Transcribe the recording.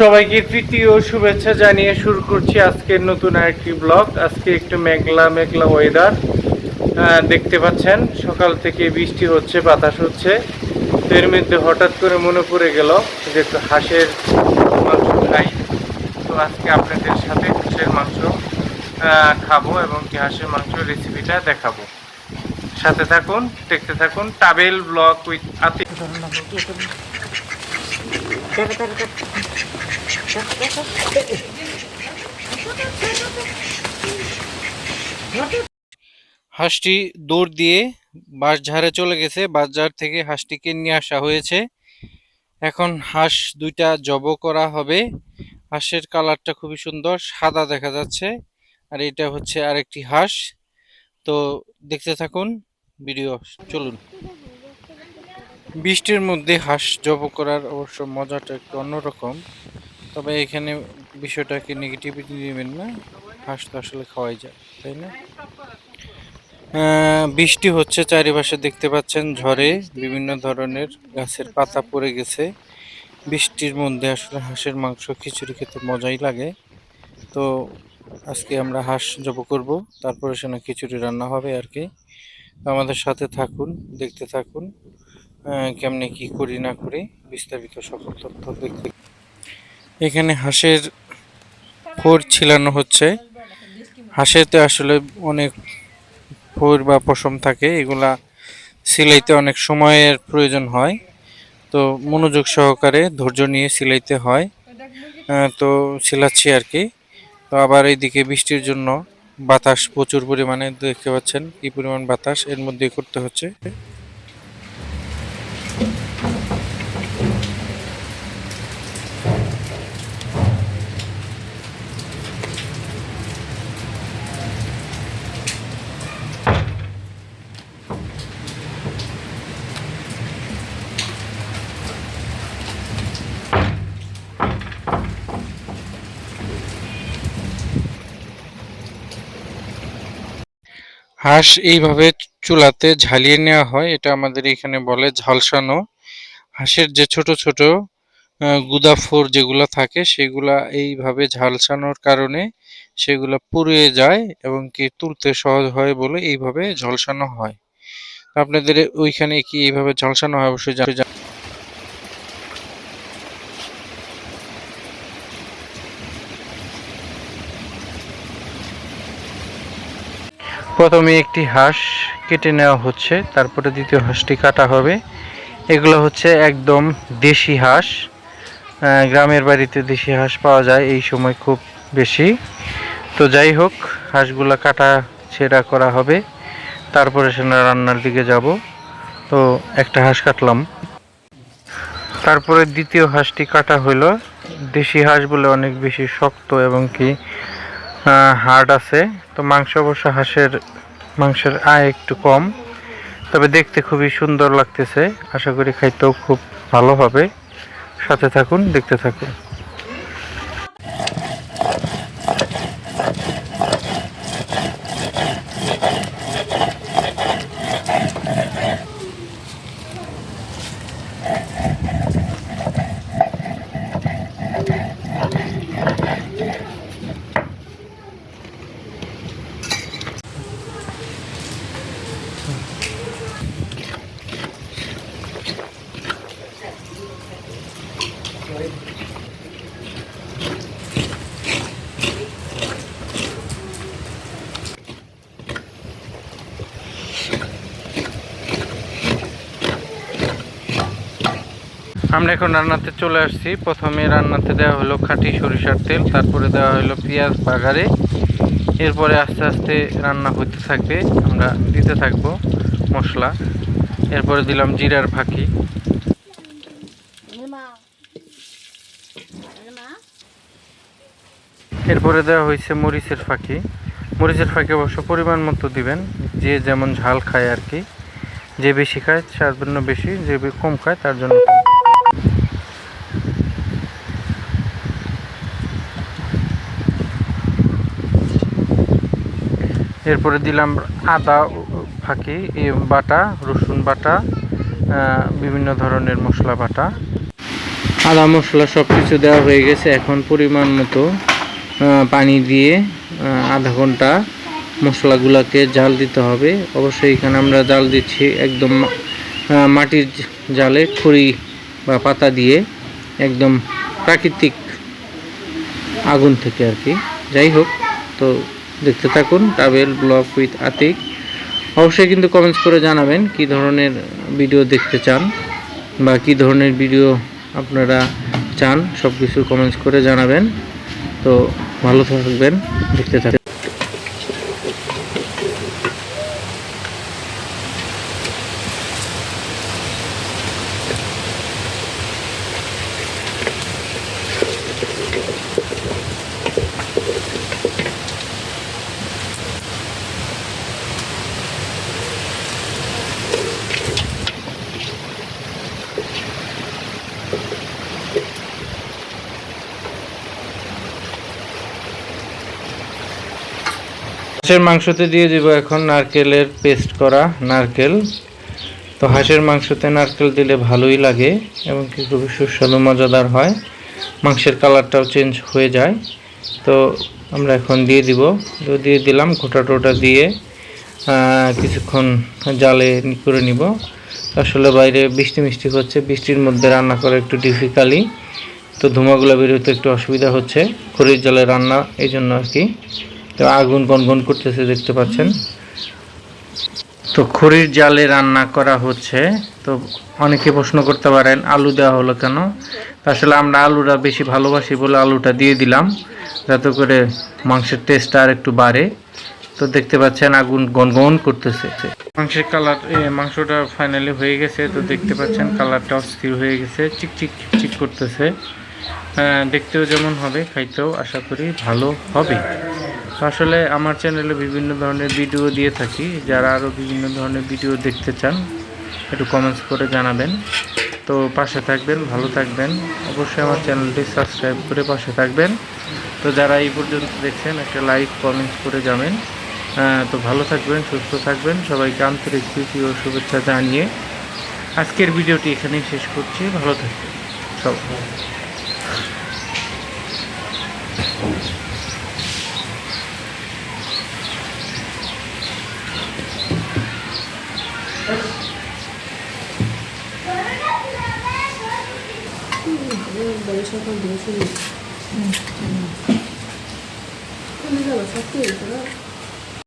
সবাইকে তৃতীয় শুভেচ্ছা জানিয়ে শুরু করছি আজকের নতুন আরেকটি ব্লগ। আজকে একটু মেঘলা মেঘলা ওয়েদার দেখতে পাচ্ছেন, সকাল থেকে বৃষ্টি হচ্ছে, বাতাস হচ্ছে। এর মধ্যে হঠাৎ করে মনে পড়ে গেল যে একটু হাঁসের মাংস খাই। তো আজকে আপনাদের সাথে হাঁসের মাংস খাব এবং কি হাঁসের মাংস রেসিপিটা দেখাবো। সাথে থাকুন, দেখতে থাকুন, টাবেল ব্লগ উইথ আতি হাঁসটি দৌড় দিয়ে বাঁশঝাড়ে চলে গেছে। বাঁশঝাড় থেকে হাঁসটিকে নিয়ে আসা হয়েছে। এখন হাঁস দুইটা জব করা হবে। হাঁসের কালারটা খুবই সুন্দর, সাদা দেখা যাচ্ছে। আর এটা হচ্ছে আরেকটি হাঁস। তো দেখতে থাকুন, ভিডিও চলুন। বৃষ্টির মধ্যে হাঁস জব করার অবশ্য মজাটা একটু অন্যরকম। তবে এখানে বিষয়টাকে নেগেটিভিটি নেবেন না। হাঁস তো আসলে খাওয়াই যায়, তাই না? বৃষ্টি হচ্ছে, চারিপাশে দেখতে পাচ্ছেন ঝড়ে বিভিন্ন ধরনের গাছের পাতা পড়ে গেছে। বৃষ্টির মধ্যে আসলে হাঁসের মাংস, খিচুড়ি খেতে মজাই লাগে। তো আজকে আমরা হাঁস জব করব, তারপরে সেখানে খিচুড়ি রান্না হবে আর কি। আমাদের সাথে থাকুন, দেখতে থাকুন কেমনে কি করি না করি, বিস্তারিত সকল তথ্য দেখতে এখানে হাঁসের খোর ছিলানো হচ্ছে। হাঁসেতে আসলে অনেক ফোর বা পশম থাকে, এগুলা সিলাইতে অনেক সময়ের প্রয়োজন হয়। তো মনোযোগ সহকারে ধৈর্য নিয়ে সিলাইতে হয়। তো সিলাচ্ছি আর কি। তো আবার এইদিকে বৃষ্টির জন্য বাতাস প্রচুর পরিমাণে দেখতে পাচ্ছেন, কি পরিমাণ বাতাস এর মধ্যে করতে হচ্ছে। হাঁস এইভাবে চুলাতে ঝালিয়ে নেওয়া হয়, এটা আমাদের এখানে বলে ঝলসানো। হাঁসের যে ছোট ছোট গুদাফোর যেগুলা থাকে, সেগুলা এইভাবে ঝালসানোর কারণে সেগুলা পুড়ে যায় এবং কি তুলতে সহজ হয় বলে এইভাবে ঝলসানো হয়। আপনাদের ওইখানে কি এইভাবে ঝলসানো হয় অবশ্যই প্রথমে একটি হাঁস কেটে নেওয়া হচ্ছে, তারপরে দ্বিতীয় হাঁসটি কাটা হবে। এগুলো হচ্ছে একদম দেশি হাঁস। গ্রামের বাড়িতে দেশি হাঁস পাওয়া যায়, এই সময় খুব বেশি। তো যাই হোক, হাঁসগুলো কাটা ছেঁড়া করা হবে। তারপরে সে রান্নার দিকে যাব। তো একটা হাঁস কাটলাম। তারপরে দ্বিতীয় হাঁসটি কাটা হলো দেশি হাঁস বলে অনেক বেশি শক্ত এবং কি হার্ড আছে, তো মাংস অবশ্য হাঁসের, মাংসের আয় একটু কম, তবে দেখতে খুবই সুন্দর লাগতেছে। আশা করি খাইতেও খুব ভালো হবে। সাথে থাকুন, দেখতে থাকুন। আমরা এখন রান্নাতে চলে আসছি। প্রথমে রান্নাতে দেওয়া হলো খাঁটি সরিষার তেল তারপরে দেওয়া হলো পেঁয়াজ বাগারে। এরপরে আস্তে আস্তে রান্না হতে থাকবে। আমরা দিতে থাকব মশলা। এরপরে দিলাম জিরার ফাঁকি। এরপরে দেওয়া হয়েছে মরিচের ফাঁকি। মরিচের ফাঁকি অবশ্য পরিমাণ মতো দিবেন। যে যেমন ঝাল খায় আর কি। যে বেশি খায় তার জন্য বেশি। যে কম খায় তার জন্য এরপরে দিলাম আদা ফাঁকি বাটা, রসুন বাটা বিভিন্ন ধরনের মশলা বাটা। আদা মশলা সব কিছু দেওয়া হয়ে গেছে এখন পরিমাণ মতো পানি দিয়ে আধা ঘণ্টা মশলাগুলোকে জাল দিতে হবে। অবশ্যই এখানে আমরা জাল দিচ্ছি একদম মাটির জালে খড়ি বা পাতা দিয়ে একদম প্রাকৃতিক আগুন থেকে আর কি। যাই হোক, তো দেখতে থাকুন ট্রাভেল ব্লগ উইথ আতিক অবশ্যই কিন্তু কমেন্টস করে জানাবেন কি ধরনের ভিডিও দেখতে চান বা কি ধরনের ভিডিও আপনারা চান সব কিছু কমেন্টস করে জানাবেন। তো ভালো থাকবেন, দেখতে থাকবেন হাঁসের মাংসতে দিয়ে দিব এখন নারকেলের পেস্ট করা নারকেল। তো হাঁসের মাংসতে নারকেল দিলে ভালোই লাগে এবং কি খুবই সুস্বাদু, মজাদার হয়। মাংসের কালারটাও চেঞ্জ হয়ে যায়। তো আমরা এখন দিয়ে দিব। তো দিয়ে দিলাম গোটা টোটা দিয়ে কিছুক্ষণ জালে করে নিব। আসলে বাইরে বৃষ্টি মিষ্টি হচ্ছে, বৃষ্টির মধ্যে রান্না করা একটু ডিফিকাল্টি তো ধোঁয়াগুলো বেরোতে একটু অসুবিধা হচ্ছে, খড়ির জলে রান্না, এই জন্য আর কি। তো আগুন গনগন করতেছে, দেখতে পাচ্ছেন। তো খড়ির জালে রান্না করা হচ্ছে। তো অনেকে প্রশ্ন করতে পারেন, আলু দেওয়া হলো কেন? আসলে আমরা আলুটা বেশি ভালোবাসি বলে আলুটা দিয়ে দিলাম, যাতে করে মাংসের টেস্টটা আর একটু বাড়ে। তো দেখতে পাচ্ছেন আগুন গনগন করতেছে। মাংসের কালার মাংসটা ফাইনালি হয়ে গেছে। তো দেখতে পাচ্ছেন কালারটা অস্থির হয়ে গেছে চিকচিক চিকচিক করতেছে। দেখতেও যেমন হবে, খাইতেও আশা করি ভালো হবে। আসলে আমার চ্যানেলে বিভিন্ন ধরনের ভিডিও দিয়ে থাকি। যারা আরও বিভিন্ন ধরনের ভিডিও দেখতে চান, একটু কমেন্টস করে জানাবেন। তো পাশে থাকবেন, ভালো থাকবেন। অবশ্যই আমার চ্যানেলটি সাবস্ক্রাইব করে পাশে থাকবেন। তো যারা এই পর্যন্ত দেখছেন, একটা লাইক কমেন্টস করে যাবেন। তো ভালো থাকবেন, সুস্থ থাকবেন। সবাইকে আন্তরিক প্রীতি ও শুভেচ্ছা জানিয়ে আজকের ভিডিওটি এখানেই শেষ করছি। ভালো থাকবেন। সবাই। 매실과 매실. 응. 응. 혼자 막 섞여 있잖아.